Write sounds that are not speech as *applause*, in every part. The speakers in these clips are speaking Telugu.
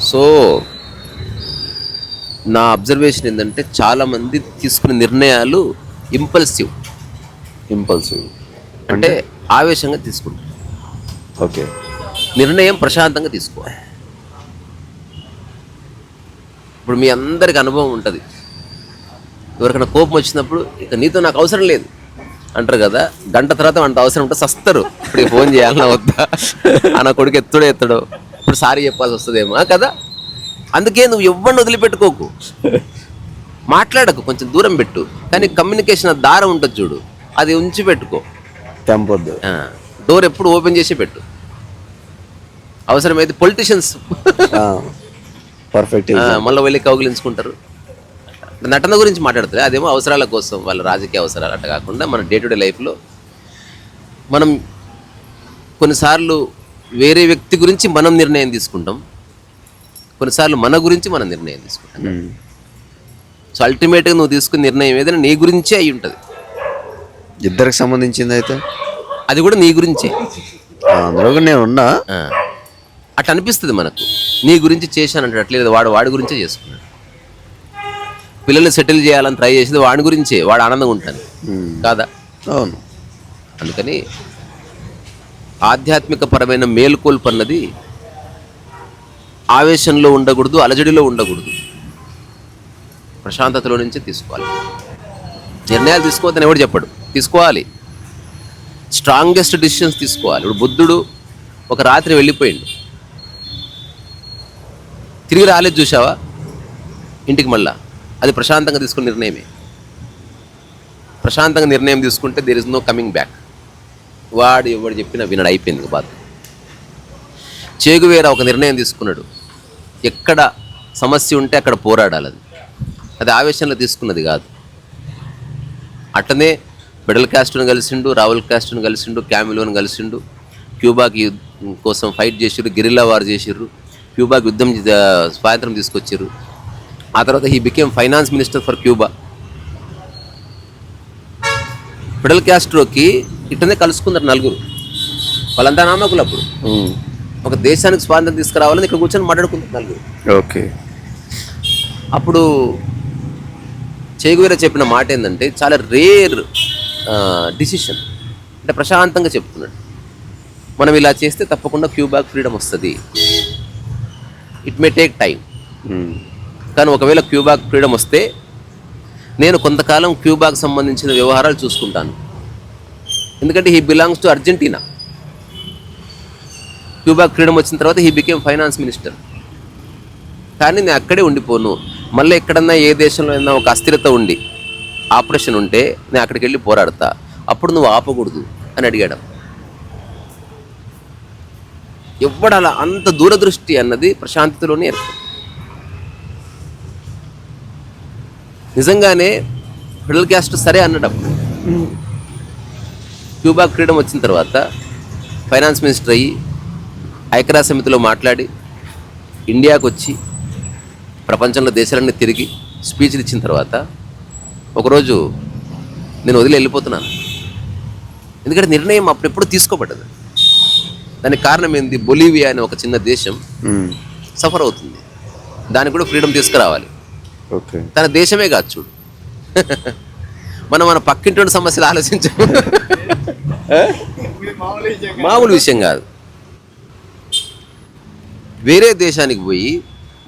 సో నా అబ్జర్వేషన్ ఏంటంటే చాలామంది తీసుకునే నిర్ణయాలు ఇంపల్సివ్ ఇంపల్సివ్ అంటే ఆవేశంగా తీసుకుంటారు. ఓకే. నిర్ణయం ప్రశాంతంగా తీసుకోవాలి. ఇప్పుడు మీ అందరికి అనుభవం ఉంటుంది. ఎవరికైనా కోపం వచ్చినప్పుడు ఇక నీతో నాకు అవసరం లేదు. అంటారు కదా గంట తర్వాత అంత అవసరం ఉంటే సస్తారు. ఇప్పుడు ఫోన్ చేయాలన్నా వద్దా? *laughs* ఆ నా కొడుకు ఎత్తుడో ఎత్తడో. ఇప్పుడు సారీ చెప్పాల్సి వస్తుందేమో కదా? అందుకే నువ్వు ఎవరిని వదిలిపెట్టుకోకు. మాట్లాడకు కొంచెం దూరం పెట్టు. కానీ కమ్యూనికేషన్ దారం ఉంటుంది చూడు అది ఉంచి పెట్టుకో. తెంపొద్దు. డోర్ ఎప్పుడు ఓపెన్ చేసి పెట్టు. అవసరమైతే పొలిటీషియన్స్ పర్ఫెక్ట్ మళ్ళీ వెళ్ళి కౌగిలించుకుంటారు. నటన గురించి మాట్లాడుతుంది అదేమో అవసరాల కోసం వాళ్ళ రాజకీయ అవసరాలు అట్ట కాకుండా మన డే టు డే లైఫ్లో మనం కొన్నిసార్లు వేరే వ్యక్తి గురించి మనం నిర్ణయం తీసుకుంటాం. కొన్నిసార్లు మన గురించి మనం నిర్ణయం తీసుకుంటాం. సో అల్టిమేట్గా నువ్వు తీసుకున్న నిర్ణయం ఏదైనా నీ గురించే అయి ఉంటుంది. ఇద్దరికి సంబంధించింది అయితే? అది కూడా నీ గురించే. అందులో నేను ఉన్నా. ఆ. అట్లా అనిపిస్తుంది మనకు. నీ గురించి చేశానంటే అట్లేదు వాడు వాడి గురించే చేసుకున్నాడు. పిల్లల్ని సెటిల్ చేయాలని ట్రై చేసేది వాడి గురించే వాడు ఆనందంగా ఉంటాను. కాదా? అవును. అందుకని ఆధ్యాత్మిక పరమైన మేలుకొల్పు అన్నది ఆవేశంలో ఉండకూడదు అలజడిలో ఉండకూడదు. ప్రశాంతతలో నుంచే తీసుకోవాలి. నిర్ణయాలు తీసుకోవద్దని ఎవడు చెప్పడు. తీసుకోవాలి. స్ట్రాంగెస్ట్ డిసిషన్స్ తీసుకోవాలి. ఇప్పుడు బుద్ధుడు ఒక రాత్రి వెళ్ళిపోయిండు. తిరిగి రాలేదు చూసావా ఇంటికి మళ్ళా. అది ప్రశాంతంగా తీసుకున్న నిర్ణయమే. ప్రశాంతంగా నిర్ణయం తీసుకుంటే there is no coming back వాడు ఎవడు చెప్పినా వినడు అయిపోయింది బాధ. చేగువేర ఒక నిర్ణయం తీసుకున్నాడు. ఎక్కడ సమస్య ఉంటే అక్కడ పోరాడాలి అది. అది ఆవేశంలో తీసుకున్నది కాదు. అట్టనే మిడల్ క్యాస్ట్ను కలిసిండు రావుల్ క్యాస్ట్ను కలిసిండు క్యామిలోని కలిసిండు క్యూబాకి కోసం ఫైట్ చేసిర్రు గిరిల్లా వార్ చేసిర్రు క్యూబాకి యుద్ధం చే- స్వాతంత్రం తీసుకొచ్చారు ఆ తర్వాత he became finance minister for Cuba. Fidel క్యాస్ట్రోకి ఇట్టనే కలుసుకున్నారు నలుగురు. వాళ్ళంతా నామకులు అప్పుడు. ఒక దేశానికి స్వాతంత్రం తీసుకురావాలని ఇక్కడ కూర్చొని మాట్లాడుకుంటారు నలుగురు. ఓకే. అప్పుడు చేగువేర చెప్పిన మాట ఏంటంటే చాలా రేర్ డిసిషన్. అంటే ప్రశాంతంగా చెప్తున్నాడు మనం ఇలా చేస్తే తప్పకుండా క్యూబాక్ ఫ్రీడమ్ వస్తుంది. It may take time. కానీ ఒకవేళ క్యూబాక్ ఫ్రీడమ్ వస్తే నేను కొంతకాలం క్యూబాకు సంబంధించిన వ్యవహారాలు చూసుకుంటాను. ఎందుకంటే he belongs to Argentina Cuba freedom వచ్చిన తర్వాత హీ బికేమ్ ఫైనాన్స్ మినిస్టర్ కానీ నేను అక్కడే ఉండిపోను. మళ్ళీ ఎక్కడన్నా ఏ దేశంలో అయినా ఒక అస్థిరత ఉండి ఆపరేషన్ ఉంటే నేను అక్కడికి వెళ్ళి పోరాడతా. అప్పుడు నువ్వు ఆపకూడదు అని అడిగాడు. ఎవ్వడు అంత దూరదృష్టి అన్నది ప్రశాంతతలోనే నిజంగానే మిడిల్ క్యాస్ట్ సరే అన్నాడు క్యూబా ఫ్రీడమ్ వచ్చిన తర్వాత ఫైనాన్స్ మినిస్టర్ అయ్యి ఐక్యరాజ్య సమితిలో మాట్లాడి ఇండియాకు వచ్చి ప్రపంచంలో దేశాలన్నీ తిరిగి స్పీచ్లు ఇచ్చిన తర్వాత ఒకరోజు నేను వదిలి వెళ్ళిపోతున్నాను. ఎందుకంటే నిర్ణయం అప్పుడెప్పుడు తీసుకోబడ్డది. దానికి కారణం ఏంది? బొలీవియా అనే ఒక చిన్న దేశం. సఫర్ అవుతుంది. దానికి కూడా ఫ్రీడమ్ తీసుకురావాలి. ఓకే. తన దేశమే కాదు చూడు. *laughs* మనం మన పక్కింటి సమస్యలు ఆలోచించాము. మామూలు విషయం కాదు. వేరే దేశానికి పోయి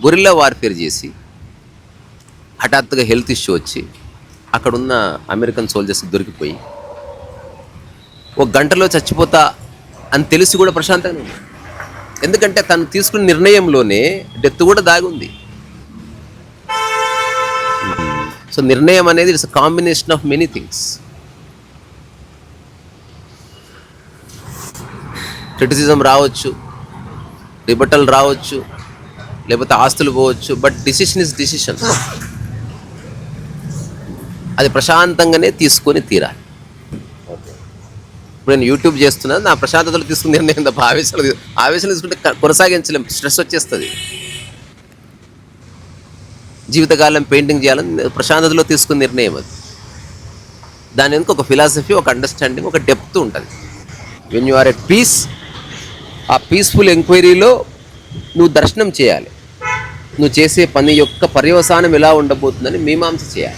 గొరిల్లా వార్ఫేర్ చేసి హఠాత్తుగా హెల్త్ ఇష్యూ వచ్చి అక్కడున్న అమెరికన్ సోల్జర్స్ దొరికిపోయి ఒక గంటలో చచ్చిపోతా అని తెలిసి కూడా ప్రశాంతంగా ఎందుకంటే తను తీసుకున్న నిర్ణయంలోనే డెత్ కూడా దాగుంది సో నిర్ణయం అనేది it's combination of many things criticism రావచ్చు రిబటల్ రావచ్చు లేకపోతే ఆస్తులు పోవచ్చు బట్ డిసిషన్ ఇస్ డిసిషన్ అది ప్రశాంతంగానే తీసుకొని తీరాలి. ఇప్పుడు నేను యూట్యూబ్ చేస్తున్నాను నా ప్రశాంతతలు తీసుకుని నేను ఆవేశాలు ఆవేశాలు తీసుకుంటే క- కొనసాగించలేం స్ట్రెస్ వచ్చేస్తుంది. జీవితకాలం పెయింటింగ్ చేయాలని ప్రశాంతతలో తీసుకున్న నిర్ణయం అది. దాని వెనుక ఒక ఫిలాసఫీ ఒక అండర్స్టాండింగ్ ఒక డెప్త్ ఉంటుంది. When you are at peace ఆ పీస్ఫుల్ ఎంక్వైరీలో నువ్వు దర్శనం చేయాలి. నువ్వు చేసే పని యొక్క పర్యవసానం ఎలా ఉండబోతుందని మీమాంస చేయాలి.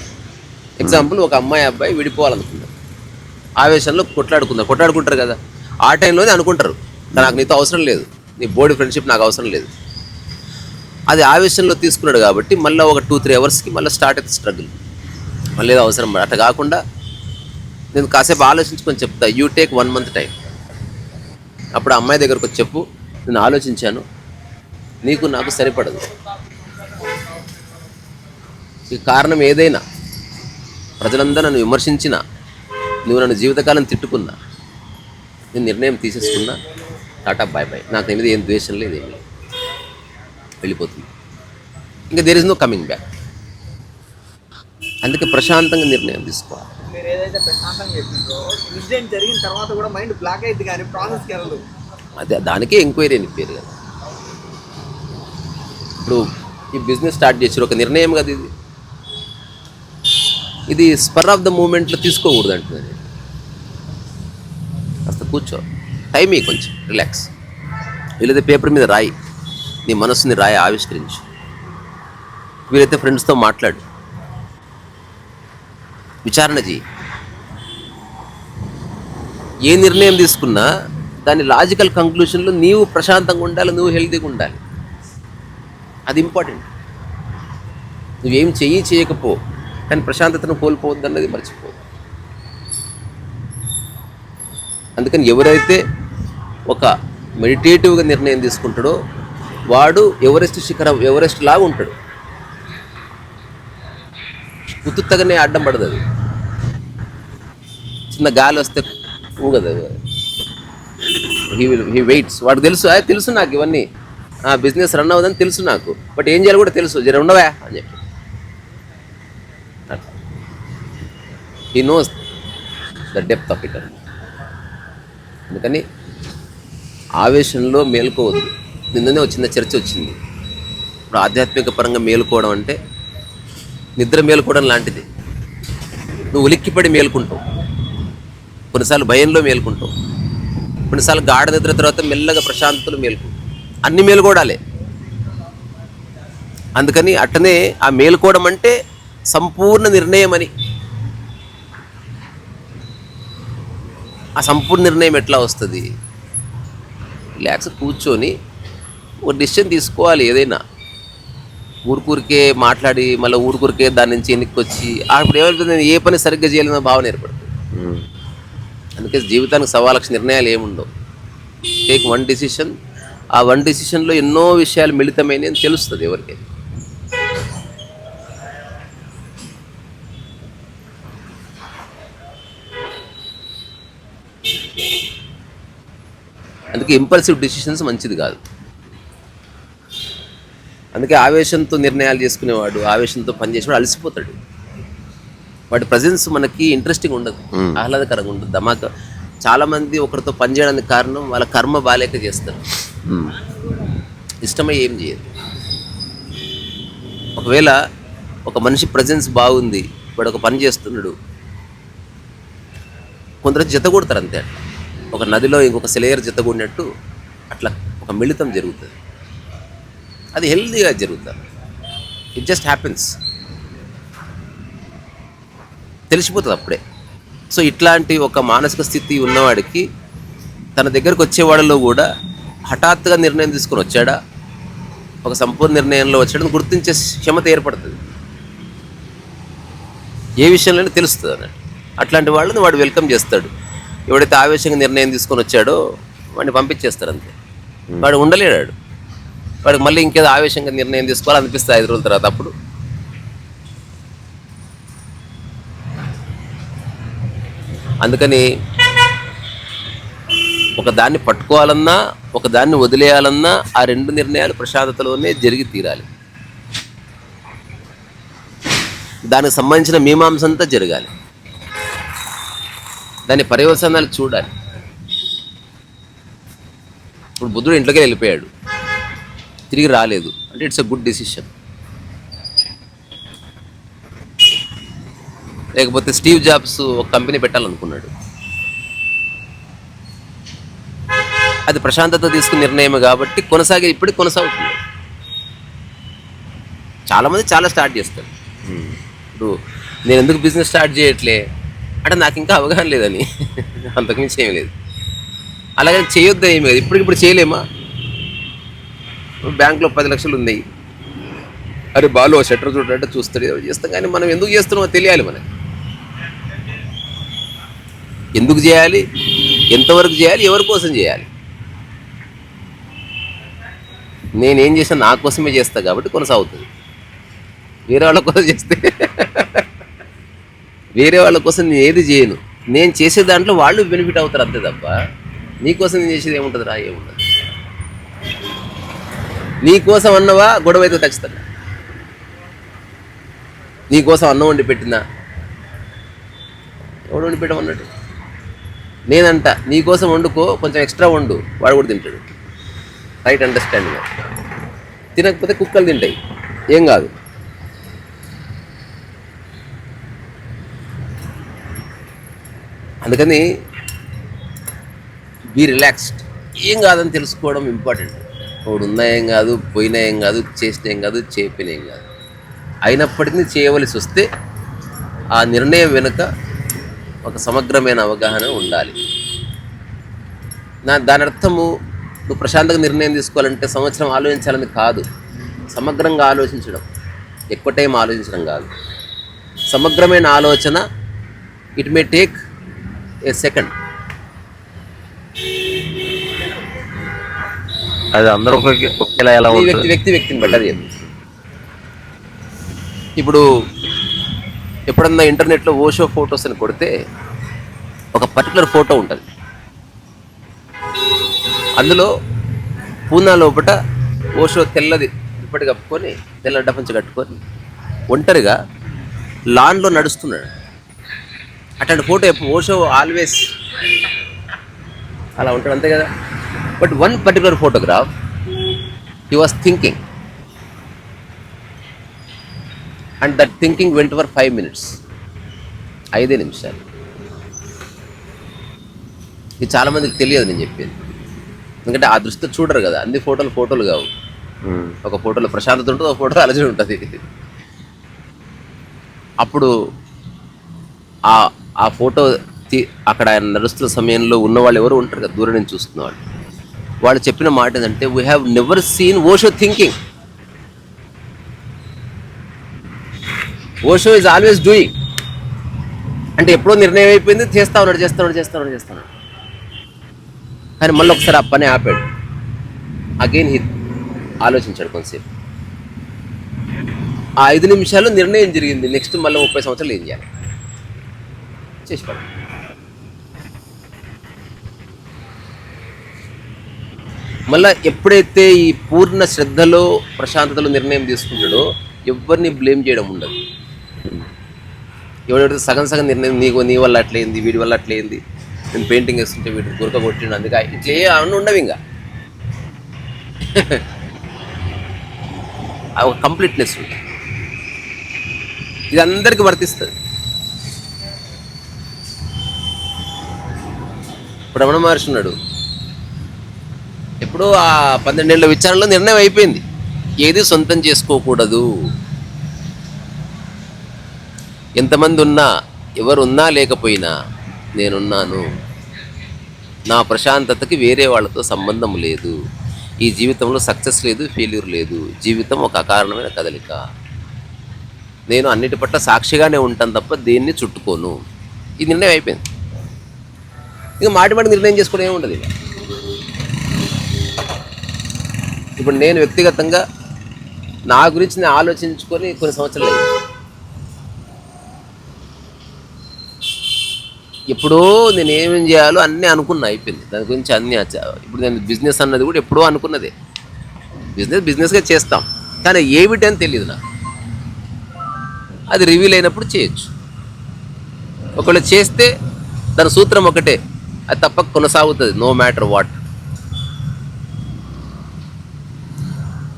ఎగ్జాంపుల్ ఒక అమ్మాయి అబ్బాయి విడిపోవాలనుకున్నారు ఆవేశంలో కొట్లాడుకుందా కొట్లాడుకుంటారు కదా. ఆ టైంలోనే అనుకుంటారు. నాకు నీతో అవసరం లేదు. నీ బోర్డు ఫ్రెండ్షిప్ నాకు అవసరం లేదు. అది ఆవేశంలో తీసుకున్నాడు కాబట్టి మళ్ళీ ఒక టూ త్రీ అవర్స్కి మళ్ళీ స్టార్ట్ అయితే స్ట్రగుల్ మళ్ళీ ఏదో అవసరం అట్లా కాకుండా నేను కాసేపు ఆలోచించుకొని చెప్తా you take one month time అప్పుడు అమ్మాయి దగ్గరకు వచ్చి చెప్పు నేను ఆలోచించాను. నీకు నాకు సరిపడదు. ఈ కారణం ఏదైనా ప్రజలందరూ నన్ను విమర్శించినా నువ్వు నన్ను జీవితకాలం తిట్టుకున్నా నేను నిర్ణయం తీసేసుకున్నా టాటా బాయ్ బాయ్. నాకు ఏమిది ఏం ద్వేషం లేదు ఏమి లేదు. వెళ్ళిపోతుంది. ఇంకా there is no coming back అందుకే ప్రశాంతంగా నిర్ణయం తీసుకోవాలి. మీరు ఏదైతే ప్రశాంతంగా చెప్పిందో ఇన్సిడెంట్ జరిగిన తర్వాత కూడా మైండ్ బ్లాక్ అయింది కానీ ప్రాసెస్కి వెళ్ళదు. అదే దానికే ఎంక్వైరీ అని పేరు కదా. ఇప్పుడు ఈ బిజినెస్ స్టార్ట్ చేసారు ఒక నిర్ణయం కదా ఇది. ఇది స్పర్ ఆఫ్ ద మూమెంట్లో తీసుకోకూడదు అంటున్నాను నేను. కాస్త కూర్చో. టైం కొంచెం రిలాక్స్ వీలైతే పేపర్ మీద రాయి. నీ మనస్సుని రాయి ఆవిష్కరించు. వీలైతే ఫ్రెండ్స్తో మాట్లాడు. విచారణ చేయి ఏ నిర్ణయం తీసుకున్నా దాని లాజికల్ కంక్లూషన్లో నీవు ప్రశాంతంగా ఉండాలి నువ్వు హెల్తీగా ఉండాలి. అది ఇంపార్టెంట్ నువ్వేం చెయ్యి చేయకపో కానీ ప్రశాంతతను కోల్పోవద్దు అన్నది మర్చిపో. అందుకని ఎవరైతే ఒక మెడిటేటివ్గా నిర్ణయం తీసుకుంటాడో వాడు ఎవరెస్ట్ శిఖరం ఎవరెస్ట్ లాగా ఉంటాడు. ఉత్తుత్తగానే అడ్డం పడదు అది. చిన్న గాలి వస్తే ఊగదు హీ విల్ హీ వెయిట్స్ వాడు తెలుసు తెలుసు నాకు ఇవన్నీ. ఆ బిజినెస్ రన్ అవ్వదని తెలుసు నాకు. బట్ ఏం చేయాలి కూడా తెలుసు. జర ఉండవా? అని చెప్పి. He knows the depth of it అందుకని ఆవేశంలో మేల్కోవద్దు. నిన్ననే ఒక చిన్న చర్చ వచ్చింది. ఇప్పుడు ఆధ్యాత్మిక పరంగా మేలుకోవడం అంటే నిద్ర మేలుకోవడం లాంటిది. నువ్వు ఉలిక్కిపడి మేలుకుంటావు. కొన్నిసార్లు భయంలో మేలుకుంటావు. కొన్నిసార్లు గాఢ నిద్ర తర్వాత మెల్లగా ప్రశాంతులు మేలుకుంటావు. అన్ని మేలుకోవడాలే. అందుకని అట్టనే ఆ మేలుకోవడం అంటే సంపూర్ణ నిర్ణయం అని ఆ సంపూర్ణ నిర్ణయం ఎట్లా వస్తుంది? రిలాక్స్ కూర్చొని ఒక డిసిషన్ తీసుకోవాలి ఏదైనా. ఊరుకూరికే మాట్లాడి మళ్ళీ ఊరుకూరికే దాని నుంచి ఎన్నికకి వచ్చి అప్పుడు ఏమవుతుంది నేను ఏ పని సరిగ్గా చేయలేదన్న భావన ఏర్పడుతుంది. అందుకే జీవితానికి సవా లక్ష నిర్ణయాలు ఏముండవు. టేక్ వన్ డిసిషన్ ఆ వన్ డిసిషన్లో ఎన్నో విషయాలు మిళితమైన అని తెలుస్తుంది ఎవరికైనా. అందుకే ఇంపల్సివ్ డిసిషన్స్ మంచిది కాదు. అందుకే ఆవేశంతో నిర్ణయాలు చేసుకునేవాడు ఆవేశంతో పనిచేసేవాడు అలసిపోతాడు. వాడి ప్రజెన్స్ మనకి ఇంట్రెస్టింగ్ ఉండదు ఆహ్లాదకరంగా ఉండదు దమాక చాలా మంది ఒకరితో పనిచేయడానికి కారణం వాళ్ళ కర్మ బాలేక చేస్తారు. ఇష్టమై ఏం చేయదు ఒకవేళ ఒక మనిషి ప్రజెన్స్ బాగుంది వాడు ఒక పని చేస్తున్నాడు కొందరు జత కొడతారు అంతే. అట్లా ఒక నదిలో ఇంకొక సెలేయర్ జత కొడినట్టు అట్లా ఒక మిళితం జరుగుతుంది. అది హెల్దీగా జరుగుతుంది. ఇట్ జస్ట్ హ్యాపెన్స్ తెలిసిపోతుంది అప్పుడే. సో ఇట్లాంటి ఒక మానసిక స్థితి ఉన్నవాడికి తన దగ్గరకు వచ్చేవాడలో కూడా హఠాత్తుగా నిర్ణయం తీసుకొని వచ్చాడా? ఒక సంపూర్ణ నిర్ణయంలో వచ్చాడని గుర్తించే క్షమత ఏర్పడుతుంది. ఏ విషయంలోనే తెలుస్తుంది అన్నట్టు. అట్లాంటి వాళ్ళని వాడు వెల్కమ్ చేస్తాడు. ఎవడైతే ఆవేశంగా నిర్ణయం తీసుకొని వచ్చాడో వాడిని పంపించేస్తారు అంతే. వాడు ఉండలేడాడు. వాడికి మళ్ళీ ఇంకేదో ఆవేశంగా నిర్ణయం తీసుకోవాలనిపిస్తుంది ఐదు రోజుల తర్వాత అప్పుడు. అందుకని ఒక దాన్ని పట్టుకోవాలన్నా ఒక దాన్ని వదిలేయాలన్నా ఆ రెండు నిర్ణయాలు ప్రశాంతతలోనే జరిగి తీరాలి. దానికి సంబంధించిన మీమాంస అంతా జరగాలి. దాని పర్యవసానాలు చూడాలి. ఇప్పుడు బుద్ధుడు ఇంట్లోకి వెళ్ళిపోయాడు. తిరిగి రాలేదు. అంటే ఇట్స్ ఎ గుడ్ డెసిషన్ లేకపోతే స్టీవ్ జాబ్స్ ఒక కంపెనీ పెట్టాలనుకున్నాడు. అది ప్రశాంతత తీసుకున్న నిర్ణయం కాబట్టి కొనసాగే ఇప్పటికి కొనసాగుతుంది. చాలామంది చాలా స్టార్ట్ చేస్తారు. ఇప్పుడు నేను ఎందుకు బిజినెస్ స్టార్ట్ చేయట్లే? అంటే నాకు ఇంకా అవగాహన లేదని. *laughs* అంతకుమించి ఏమీ లేదు. అలాగే చేయొద్దు ఏమి లేదు. ఇప్పటికిప్పుడు చేయలేమా? బ్యాంకులో పది లక్షలు ఉన్నాయి అరే బాలు ఆ షట్టర్ చూడటంటే చూస్తాడు. చేస్తాం కానీ మనం ఎందుకు చేస్తున్నామో తెలియాలి మనకి. ఎందుకు చేయాలి? ఎంతవరకు చేయాలి? ఎవరి కోసం చేయాలి? నేనేం చేసినా నా కోసమే చేస్తా కాబట్టి కొనసాగుతుంది. వేరే వాళ్ళ కోసం చేస్తే *laughs* వేరే వాళ్ళ కోసం నేను ఏది చేయను. నేను చేసే దాంట్లో వాళ్ళు బెనిఫిట్ అవుతారు అంతే తప్ప నీకోసం నేను చేసేది ఏముంటుంది రా ఏముంటుంది నీ కోసం అన్నవా గొడవ అయితే ఖచ్చితంగా నీ కోసం అన్నం వండి పెట్టిందా? ఎవడు వండి పెట్టమన్నట్టు నేనంట నీ కోసం వండుకో కొంచెం ఎక్స్ట్రా వండు వాడు కూడా తింటాడు. రైట్ అండర్స్టాండింగ్ తినకపోతే కుక్కలు తింటాయి. ఏం కాదు. అందుకని బీ రిలాక్స్డ్ ఏం కాదని తెలుసుకోవడం ఇంపార్టెంట్ ఒకడు ఉన్నా ఏం కాదు పోయినా ఏం కాదు చేసిన ఏం కాదు చెప్పిన ఏం కాదు. అయినప్పటికీ చేయవలసి వస్తే ఆ నిర్ణయం వెనుక ఒక సమగ్రమైన అవగాహన ఉండాలి. నా దాని అర్థము నువ్వు ప్రశాంతంగా నిర్ణయం తీసుకోవాలంటే సంవత్సరం ఆలోచించాలని కాదు. సమగ్రంగా ఆలోచించడం ఎక్కువ టైం ఆలోచించడం కాదు. సమగ్రమైన ఆలోచన it may take a second. అది అందరూ ఒకే- ఒకేలా ఎలా వ్యక్తి వ్యక్తి వ్యక్తిని బట్టి అది. ఇప్పుడు ఎప్పుడన్నా ఇంటర్నెట్లో ఓషో ఫొటోస్ అని కొడితే ఒక పర్టికులర్ ఫోటో ఉంటుంది. అందులో పూనా లోపట ఓషో తెల్లది ఇప్పటి కప్పుకొని తెల్ల డఫంచి కట్టుకొని ఒంటరిగా లాన్లో నడుస్తున్నాడు. అట్లాంటి ఫోటో ఎప్పుడు ఓషో ఆల్వేస్ అలా ఉంటాడు అంతే కదా. But one particular photograph he was thinking and that thinking went for five minutes ఐదే నిమిషాలు. ఇది చాలా మందికి తెలియదు నేను చెప్పేది. ఎందుకంటే ఆ దృష్టితో చూడరు కదా. అన్ని ఫోటోలు ఫోటోలు కావు. ఉమ్. ఒక ఫోటోలో ప్రశాంతత ఉంటుంది ఒక ఫోటోలో అలజడి ఉంటుంది. అప్పుడు ఆ ఆ ఫోటో అక్కడ ఆయన నడుస్తున్న సమయంలో ఉన్న వాళ్ళు ఎవరు ఉంటారు కదా దూరం నుంచి చూస్తున్న వాళ్ళు వాళ్ళు చెప్పిన మాట ఏంటంటే we have never seen Osho thinking Osho is always doing అంటే ఎప్పుడో నిర్ణయం అయిపోయింది చేస్తా ఉన్నాడు చేస్తా ఉన్నాడు చేస్తా ఉన్నాడు చేస్తా ఉన్నాడు. కానీ మళ్ళీ ఒకసారి ఆ పని ఆపాడు. అగైన్ హి ఆలోచించాడు కొంతసేపు. ఆ ఐదు నిమిషాలు నిర్ణయం జరిగింది. నెక్స్ట్ మళ్ళీ ముప్పై సంవత్సరాలు ఏం చేయాలి? చేసి పడాలి మళ్ళీ ఎప్పుడైతే ఈ పూర్ణ శ్రద్ధలో ప్రశాంతతలో నిర్ణయం తీసుకుంటాడో ఎవరిని బ్లేమ్ చేయడం ఉండదు. ఎవడెవరైతే సగం సగం నిర్ణయం నీకు నీ వల్ల అట్లయింది వీడి వల్ల అట్లయింది నేను పెయింటింగ్ వేస్తుంటే వీడిని గురక కొట్టిండు అందుకే ఇట్లా ఏ అవన్నీ ఉండవు ఇంకా. *laughs* ఒక కంప్లీట్నెస్ ఉంది ఇది అందరికీ వర్తిస్తుంది. ఇప్పుడు రమణ మహర్షి ఉన్నాడు. ఇప్పుడు ఆ పన్నెండేళ్ళ విచారణలో నిర్ణయం అయిపోయింది. ఏది సొంతం చేసుకోకూడదు. ఎంతమంది ఉన్నా ఎవరున్నా లేకపోయినా నేనున్నాను. నా ప్రశాంతతకి వేరే వాళ్ళతో సంబంధం లేదు. ఈ జీవితంలో సక్సెస్ లేదు ఫెయిల్యూర్ లేదు. జీవితం ఒక అకారణమైన కదలిక. నేను అన్నిటి పట్ల సాక్షిగానే ఉంటాను తప్ప దేన్ని చుట్టుకోను. ఈ నిర్ణయం అయిపోయింది. ఇంకా మాటి మాటి నిర్ణయం చేసుకోవడం ఏముండదు ఇక. ఇప్పుడు నేను వ్యక్తిగతంగా నా గురించి నేను ఆలోచించుకొని కొన్ని సంవత్సరాలు అయ్యింది ఎప్పుడో నేను ఏమేం చేయాలో అన్నీ అనుకున్నా అయిపోయింది. దాని గురించి అన్నీ ఇప్పుడు నేను బిజినెస్ అన్నది కూడా ఎప్పుడో అనుకున్నదే. బిజినెస్ బిజినెస్గా చేస్తాం. కానీ ఏమిటని తెలియదు నాకు. అది రివీల్ అయినప్పుడు చేయొచ్చు. ఒకవేళ చేస్తే దాని సూత్రం ఒకటే. అది తప్పక కొనసాగుతుంది నో మ్యాటర్ వాట్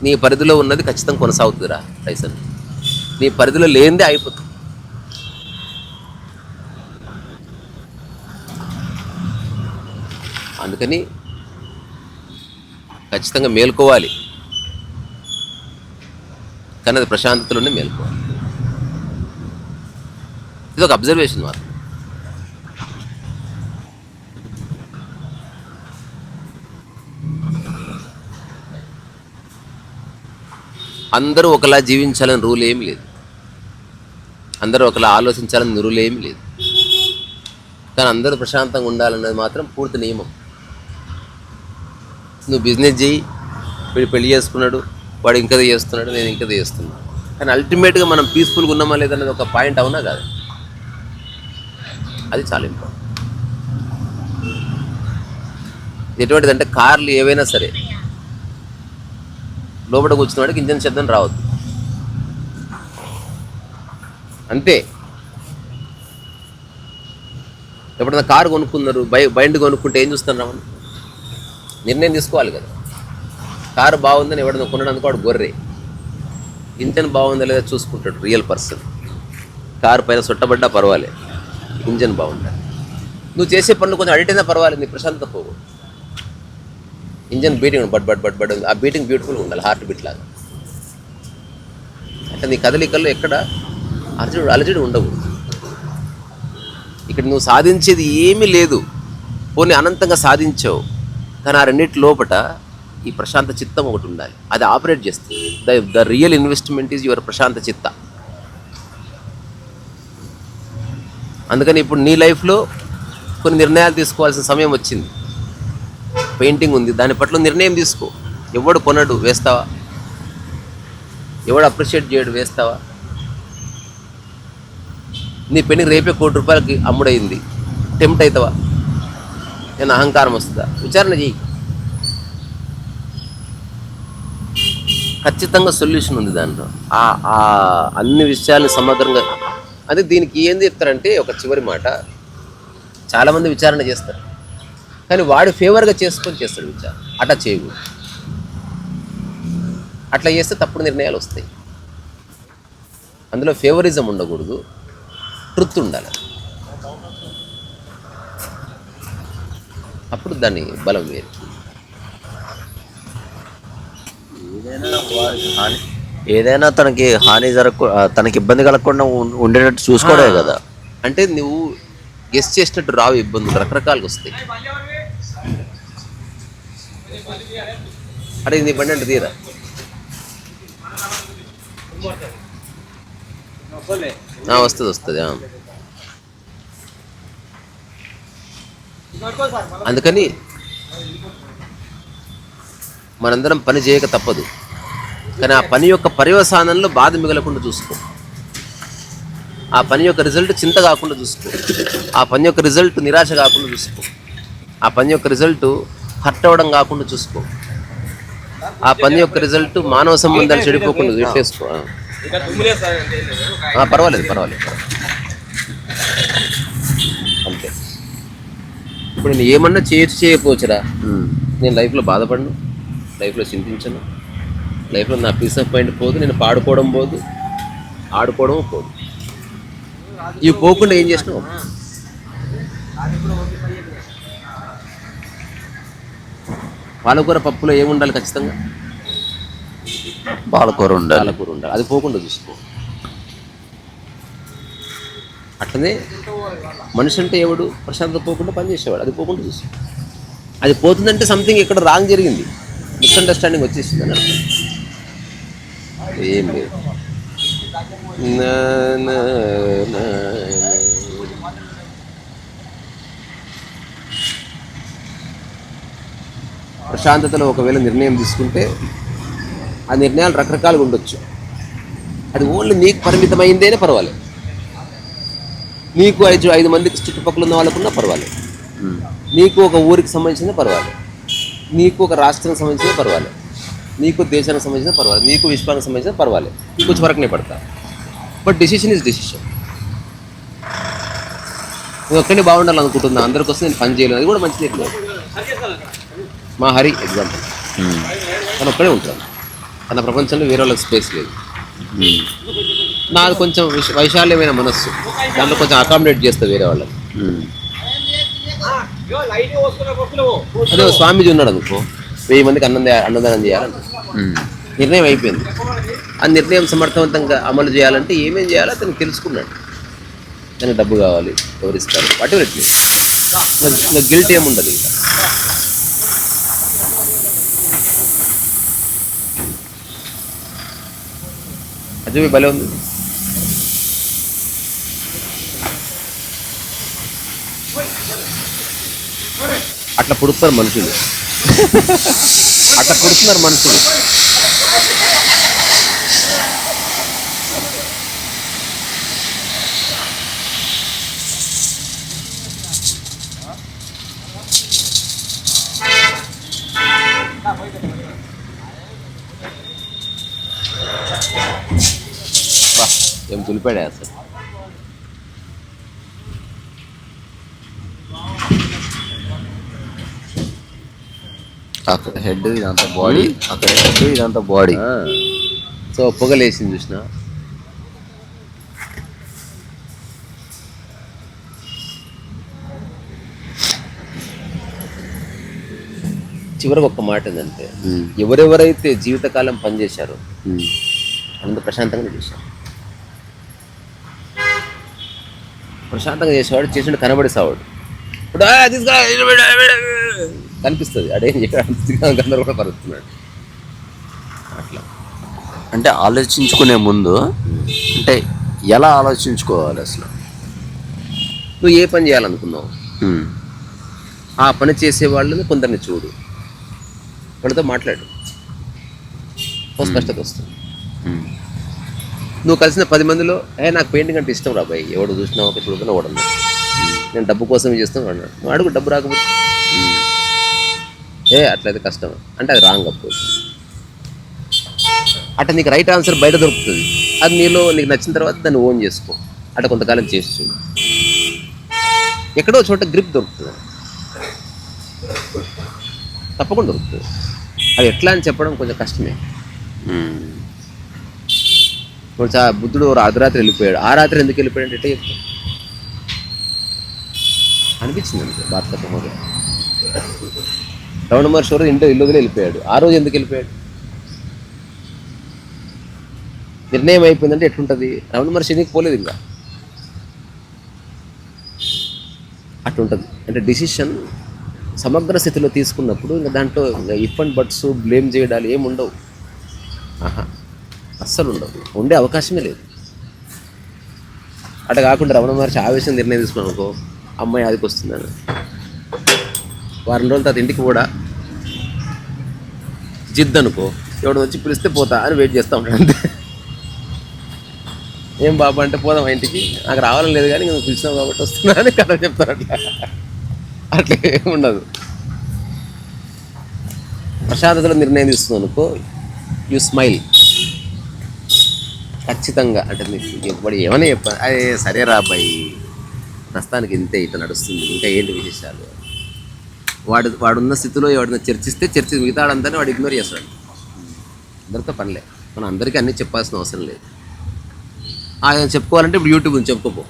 నీ పరిధిలో ఉన్నది ఖచ్చితంగా కొనసాగుతుందిరా టైసన్. నీ పరిధిలో లేనిదే అయిపోతుంది. అందుకని ఖచ్చితంగా మేల్కోవాలి. కానీ అది ప్రశాంతతలోనే మేల్కోవాలి. ఇది ఒక అబ్జర్వేషన్ మాత్రం. అందరూ ఒకలా జీవించాలని రూల్ ఏమి లేదు. అందరూ ఒకలా ఆలోచించాలని రూల్ ఏమి లేదు. కానీ అందరూ ప్రశాంతంగా ఉండాలన్నది మాత్రం పూర్తి నియమం. నువ్వు బిజినెస్ చేయి వీడు పెళ్ళి చేసుకున్నాడు వాడు ఇంకది చేస్తున్నాడు నేను ఇంకది చేస్తున్నాను కానీ అల్టిమేట్గా మనం పీస్ఫుల్గా ఉన్నామా లేదన్నది ఒక పాయింట్ అవునా కాదు. అది చాలా ఇంపార్టెంట్ ఎటువంటిది అంటే కార్లు ఏవైనా సరే లోపల కూర్చున్న వాడికి ఇంజన్ శబ్దం రావద్దు. అంతే. ఎప్పుడైనా కారు కొనుక్కున్నారు బై బైండ్ కొనుక్కుంటే ఏం చూస్తున్నారు మనం నిర్ణయం తీసుకోవాలి కదా. కారు బాగుందని ఎవడన్నా కొనడానికి వాడు గొర్రె. ఇంజన్ బాగుందా లేదా చూసుకుంటాడు రియల్ పర్సన్. కారు పైన సొట్టబడ్డా పర్వాలే. ఇంజన్ బాగుండాలి నువ్వు చేసే పనులు కొంచెం అడిటైనా పర్వాలేదు నీ ప్రశాంతత పోవు. Engine beating but but but but ఆ బీటింగ్ బ్యూటిఫుల్గా ఉండాలి. హార్ట్ బీట్ లాగా. అంటే నీ కదలికల్లో ఎక్కడ అలజడి అలజడి ఉండవు. ఇక్కడ నువ్వు సాధించేది ఏమీ లేదు. పోనీ అనంతంగా సాధించావు. కానీ ఆ రెండింటి లోపట ఈ ప్రశాంత చిత్తం ఒకటి ఉండాలి. అది ఆపరేట్ చేస్తుంది. The the real investment is your ప్రశాంత చిత్త. అందుకని ఇప్పుడు నీ లైఫ్లో కొన్ని నిర్ణయాలు తీసుకోవాల్సిన సమయం వచ్చింది. పెయింటింగ్ ఉంది దాని పట్ల నిర్ణయం తీసుకో. ఎవడు కొనడు వేస్తావా? ఎవడు అప్రిషియేట్ చేయడు వేస్తావా? నీ పెళ్ళి రేపే కోటి రూపాయలకి అమ్ముడైంది టెంప్ట్ అవుతావా నేను అహంకారం వస్తుందా? విచారణ చెయ్యి. ఖచ్చితంగా సొల్యూషన్ ఉంది దాంట్లో. ఆ ఆ అన్ని విషయాల్ని సమగ్రంగా అదే దీనికి ఏం చెప్తారంటే ఒక చివరి మాట. చాలామంది విచారణ చేస్తారు. కానీ వాడు ఫేవర్గా చేసుకొని చేస్తాడు విచారణ అట్లా చేయకూడదు అట్లా చేస్తే తప్పుడు నిర్ణయాలు వస్తాయి. అందులో ఫేవరిజం ఉండకూడదు. ట్రుత్ ఉండాలి. అప్పుడు దాని బలం వేరు. ఏదైనా తనకి హాని జరగ తనకి ఇబ్బంది కలగకుండా ఉండేటట్టు చూసుకోవడమే కదా. అంటే నువ్వు గెస్ చేసినట్టు రావు ఇబ్బందులు. రకరకాలుగా వస్తాయి. అరే నీ బండి అంటే తీరా? ఆ, వస్తుంది వస్తుంది అందుకని మనందరం పని చేయక తప్పదు. కానీ ఆ పని యొక్క పర్యవసానంలో బాధ మిగలకుండా చూసుకో. ఆ పని యొక్క రిజల్ట్ చింత కాకుండా చూసుకో. ఆ పని యొక్క రిజల్ట్ నిరాశ కాకుండా చూసుకో. ఆ పని యొక్క రిజల్ట్ హర్ట్ అవ్వడం కాకుండా చూసుకో. ఆ పని యొక్క రిజల్ట్ మానవ సంబంధాలు చెడిపోకుండా. ఆ, పర్వాలేదు పర్వాలేదు అంతే. ఇప్పుడు నేను ఏమన్నా చేయొచ్చు చేయకపోవచ్చురా. నేను లైఫ్లో బాధపడను లైఫ్లో చింతించను. లైఫ్లో నా పీస్ ఆఫ్ మైండ్ పోదు నేను పాడుకోవడం పోదు ఆడుకోవడం పోదు. ఇవి పోకుండా ఏం చేసినావు? పాలకూర పప్పులో ఏముండాలి ఖచ్చితంగా? పాలకూర ఉండాలి. పాలకూర ఉండాలి. అది పోకుండా చూసుకో. అట్లనే మనిషి అంటే ఎవడు? ప్రశాంతత పోకుండా పనిచేసేవాడు అది పోకుండా చూసుకో. అది పోతుందంటే సంథింగ్ ఇక్కడ రాంగ్ జరిగింది. మిస్అండర్స్టాండింగ్ వచ్చేసింది అని అర్థం. ఏం లేదు. నా, ప్రశాంతతలో ఒకవేళ నిర్ణయం తీసుకుంటే ఆ నిర్ణయాలు రకరకాలుగా ఉండొచ్చు. అది ఓన్లీ నీకు పరిమితమైందేనే పర్వాలేదు. నీకు ఐదు ఐదు మందికి చుట్టుపక్కల ఉన్న వాళ్ళకున్నా పర్వాలేదు. నీకు ఒక ఊరికి సంబంధించిన పర్వాలేదు. నీకు ఒక రాష్ట్రానికి సంబంధించిన పర్వాలేదు. నీకు దేశానికి సంబంధించిన పర్వాలేదు. నీకు విశ్వానికి సంబంధించిన పర్వాలేదు. కొంచెం వరకునే పడతా. బట్ డెసిషన్ ఇస్ డెసిషన్ నువ్వు ఒక్కడే బాగుండాలనుకుంటున్నా. అందరికోసం నేను పని చేయలేదు అది కూడా మంచిది. లేదు మా హరి ఎగ్జాంపుల్. తను ఒక్కడే ఉంటాడు. తన ప్రపంచంలో వేరే వాళ్ళకి స్పేస్ లేదు. నాకు నాది కొంచెం విశ- వైశాల్యమైన మనస్సు. దాంట్లో కొంచెం అకామిడేట్ చేస్తా వేరే వాళ్ళకి అదే స్వామీజీ ఉన్నాడు అనుకో. వెయ్యి మందికి అన్నం అన్నదానం చేయాలని నిర్ణయం అయిపోయింది. ఆ నిర్ణయం సమర్థవంతంగా అమలు చేయాలంటే ఏమేం చేయాలో అతను తెలుసుకున్నాడు. తనకు డబ్బు కావాలి ఎవరు ఇస్తారు వాటి ఇట్ గిల్ట్ ఏముండదు. ఇక అజువి భలే ఉంది. అట్లా పుడుతున్నారు మనుషులు. అట్లా పుడుతున్నారు మనుషులు బా, ఏం తులిపాడే అసలు అక్కడ హెడ్ ఇదంతా బాడీ. అక్కడ హెడ్ ఇదంతా బాడీ. సో పొగలేసింది చూసిన. చివరికి ఒక్క మాట ఏంటంటే ఎవరెవరైతే జీవితకాలం పనిచేశారో అందరూ ప్రశాంతంగా చేశారు. ప్రశాంతంగా చేసేవాడు చేసిన కనబడి సావాడు ఇప్పుడు కనిపిస్తుంది. అడేం చెప్పాడు గందరగోళ పరుస్తున్నాడు అట్లా. అంటే ఆలోచించుకునే ముందు అంటే ఎలా ఆలోచించుకోవాలి అసలు? నువ్వు ఏ పని చేయాలనుకున్నావు. ఆ పని చేసే వాళ్ళని కొందరిని చూడు. వాళ్ళతో మాట్లాడు. స్పష్టత వస్తుంది. నువ్వు కలిసిన పది మందిలో ఏ నాకు పెయింటింగ్ అంటే ఇష్టం రా బాయ్. ఎవడు చూసినా ఒక చూడకుండా వాడన్నా నేను డబ్బు కోసం చేస్తాను అన్నాడు. అడుగు డబ్బు రాకపోతే. ఏ అట్లయితే కష్టం. అంటే అది రాంగ్ అప్పుడు అట్లా నీకు రైట్ ఆన్సర్ బయట దొరుకుతుంది. అది నీలో నీకు నచ్చిన తర్వాత దాన్ని ఓన్ చేసుకో. అట్లా కొంతకాలం చేసి చూడు. ఎక్కడో చోట గ్రిప్ దొరుకుతుంది. తప్పకుండా దొరుకుతుంది. అది ఎట్లా అని చెప్పడం కొంచెం కష్టమే. ఇప్పుడు చా బుద్ధుడు ఓ అర్ధరాత్రి వెళ్ళిపోయాడు. ఆ రాత్రి ఎందుకు వెళ్ళిపోయాడు అంటే ఎట్లా అనిపించింది అంతే భారత మొదలు రమణ మహర్షి రోజు ఇంట్లో ఇల్లు వదిలి వెళ్ళిపోయాడు. ఆ రోజు ఎందుకు వెళ్ళిపోయాడు? నిర్ణయం అయిపోయిందంటే ఎట్లుంటుంది? రమణ మహర్షి ఎన్నికి పోలేదు ఇంకా? అట్లుంటుంది. అంటే డిసిషన్ సమగ్ర స్థితిలో తీసుకున్నప్పుడు ఇంకా దాంట్లో ఇంకా ఇఫ్ అండ్ బట్స్ బ్లేమ్ చేయడాలు ఏమి ఉండవు. ఆహా. అస్సలు ఉండవు. ఉండే అవకాశమే లేదు. అట్లా కాకుండా రమణ మహర్షి ఆవేశం నిర్ణయం తీసుకున్నాను అనుకో అమ్మాయి ఆదికి వస్తుందని. వారం రోజుల తర్వాత ఇంటికి కూడా జిద్దు అనుకో ఎవడు వచ్చి పిలిస్తే పోతా అని వెయిట్ చేస్తూ ఉంటాడు అంతే. ఏం బాబా అంటే పోదాం ఇంటికి? నాకు రావాలని లేదు కానీ నువ్వు పిలిచినావు కాబట్టి వస్తున్నా అని కథ చెప్తారు అట్లా. అట్లా ఏముండదు ప్రశాంతతలో నిర్ణయం తీసుకున్నావు అనుకో యు స్మైల్ ఖచ్చితంగా అంటే నీకు ఎప్పుడు ఏమైనా చెప్పాలి అదే సరే రా అబ్బాయి ప్రస్తుతానికి ఇంతే ఇట్లా నడుస్తుంది ఇంకా ఏంటి విశేషాలు? వాడు వాడున్న స్థితిలో ఎవడన్నా చర్చిస్తే చర్చి మిగతాడంతా వాడు ఇగ్నోర్ చేస్తాడు. అందరితో పనిలే. మనం అందరికీ అన్నీ చెప్పాల్సిన అవసరం లేదు. ఆయన చెప్పుకోవాలంటే ఇప్పుడు యూట్యూబ్ నుంచి చెప్పుకోపో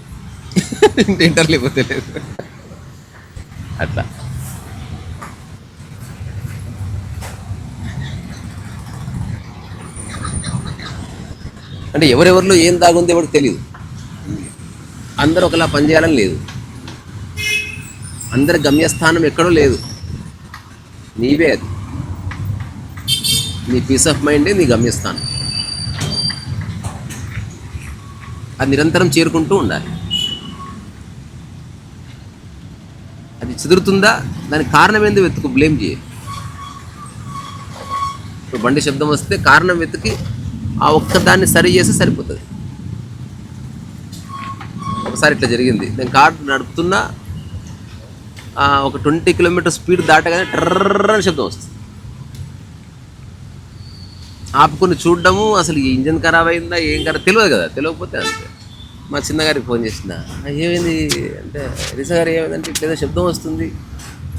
*laughs* ఇంటర్ లేకపోతే లేదు. అట్లా. అంటే ఎవరెవరిలో ఏం దాగుందో ఎవరికి తెలియదు అందరూ ఒకలా పనిచేయాలని లేదు. అందరి గమ్యస్థానం ఎక్కడో లేదు. నీవే అది. నీ పీస్ ఆఫ్ మైండే నీ గమ్యస్థానం. అది నిరంతరం చేరుకుంటూ ఉండాలి. అది చెదురుతుందా? దానికి కారణం ఏంది వెతుకు బ్లేమ్ చేయ. ఇప్పుడు బండి శబ్దం వస్తే కారణం వెతికి ఆ ఒక్కదాన్ని సరి చేస్తే సరిపోతుంది. ఒకసారి ఇట్లా జరిగింది. నేను కారు నడుపుతున్నా ఒక ట్వంటీ కిలోమీటర్ స్పీడ్ దాటగానే టర్ర అని శబ్దం వస్తుంది. ఆపుకొని చూడడము అసలు ఈ ఇంజన్ ఖరాబ్ అయిందా ఏం ఖరాబ్ తెలియదు కదా తెలియకపోతే అంతే. మా చిన్నగారికి ఫోన్ చేసిన ఏమైంది అంటే రిసా గారు ఏమైందంటే ఇట్లా ఏదో శబ్దం వస్తుంది.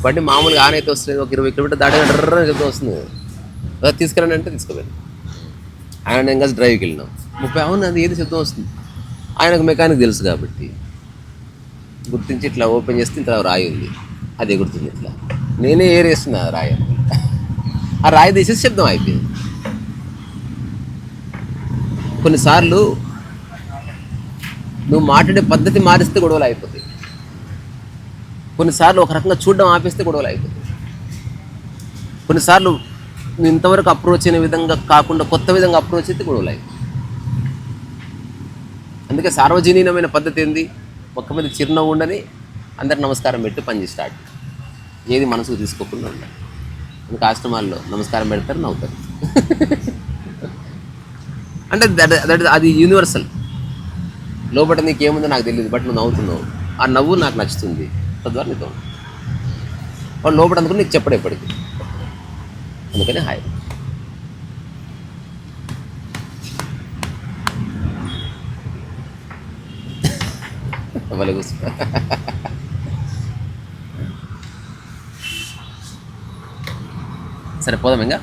బండి మామూలుగా ఆన్ అయితే వస్తుంది ఒక ఇరవై కిలోమీటర్ దాటగా టర్ర అని శబ్దం వస్తుంది. "అదే తీసుకురండి అంటే తీసుకుపోయాను ఆయన నేను కలిసి డ్రైవ్కి వెళ్ళినాం. ముప్పై అవును అది ఏది శబ్దం వస్తుంది? ఆయనకు మెకానిక్ తెలుసు కాబట్టి. గుర్తించి ఇట్లా ఓపెన్ చేస్తే ఇంత రాయి ఉంది. అది ఎగురుతుంది ఇట్లా. నేనే ఏరేస్తున్నా రాయి. ఆ రాయి తీసేసి శబ్దం అయిపోయింది. కొన్నిసార్లు నువ్వు మాట్లాడే పద్ధతి మారిస్తే గొడవలు అయిపోతాయి. కొన్నిసార్లు ఒక రకంగా చూడడం ఆపేస్తే గొడవలు అయిపోతాయి. కొన్నిసార్లు నువ్వు ఇంతవరకు అప్రోచ్ అయిన విధంగా కాకుండా కొత్త విధంగా అప్రోచ్ అయితే గొడవలు అయిపోతాయి. అందుకే సార్వజనీనమైన పద్ధతి ఏంది? ఒక్క మీద చిరునవ్వు ఉండని అందరు నమస్కారం పెట్టి పని స్టార్ట్. ఏది మనసుకు తీసుకోకుండా ఉండాలి. ఇంకా ఆశ్రమాల్లో నమస్కారం పెడతారు నవ్వుతారు. అంటే దట్ దట్ అది యూనివర్సల్ లోపల నీకేముందో నాకు తెలియదు బట్ నువ్వు నవ్వుతున్నావు. ఆ నవ్వు నాకు నచ్చుతుంది. తద్వారా నీతో వాళ్ళు లోపల అందుకుని నీకు చెప్పడు ఎప్పటికీ. అందుకని హాయ్. భలే కూర్చో *laughs* సరే పోదాం ఇంకా.